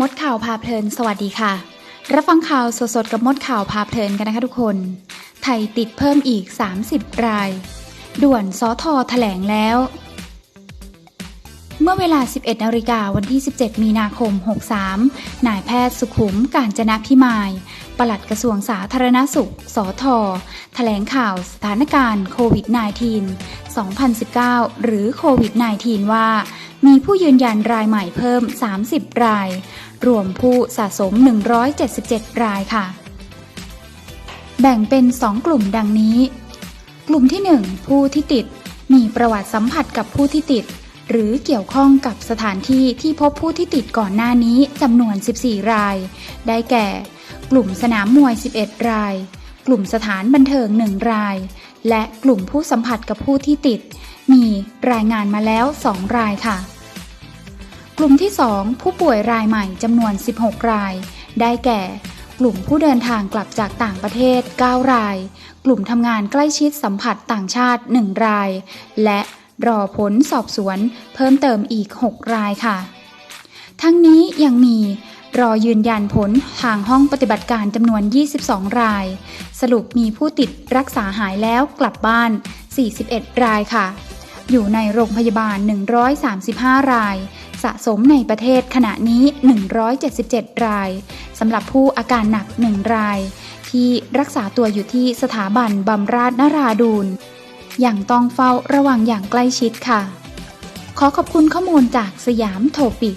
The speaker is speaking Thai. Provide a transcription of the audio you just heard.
มดข่าวพาเพลิน สวัสดีค่ะ รับฟังข่าวสดๆกับมดข่าวพาเพลินกันนะคะทุกคน ไทยติดเพิ่มอีก 30 ราย ด่วนสอทอแถลงแล้ว เมื่อเวลา 11นาฬิกาวันที่ 17 มีนาคม 63 นายแพทย์สุขุมการจนะพิมาย ปลัดกระทรวงสาธารณสุข สทแถลงข่าวสถานการณ์โควิด -19 2019 หรือโควิด -19 ว่า มีผู้ยืนยันรายใหม่เพิ่ม 30 ราย รวมผู้สะสม 177 รายค่ะ แบ่งเป็น 2 กลุ่มดังนี้ กลุ่มที่ 1 ผู้ที่ติด มีประวัติสัมผัสกับผู้ที่ติด หรือเกี่ยวข้องกับสถานที่ที่พบผู้ที่ติดก่อนหน้านี้จำนวน 14 ราย ได้แก่ กลุ่มสนามมวย 11 ราย กลุ่มสถานบันเทิง1ราย และกลุ่มผู้สัมผัสกับผู้ที่ติด มีรายงานมาแล้ว 2 รายค่ะ กลุ่มที่ 2 ผู้ป่วยรายใหม่จำนวน 16 ราย ได้แก่ กลุ่มผู้เดินทางกลับจากต่างประเทศ 9 ราย กลุ่มทำงานใกล้ชิดสัมผัสต่างชาติ 1 ราย และรอผลสอบสวน เพิ่มเติมอีก 6 รายค่ะ ทั้งนี้ยังมี รอยืนยันผลทางห้องปฏิบัติการจำนวน 22 ราย สรุปมีผู้ติดรักษาหายแล้วกลับบ้าน 41 รายค่ะ อยู่ในโรงพยาบาล 135 ราย สะสมในประเทศขณะนี้ 177 ราย สำหรับผู้อาการหนัก 1 ราย ที่รักษาตัวอยู่ที่สถาบันบำราศนราดูนอย่างต้องเฝ้าระวังอย่างใกล้ชิดค่ะ ขอขอบคุณข้อมูลจากสยามโทปิก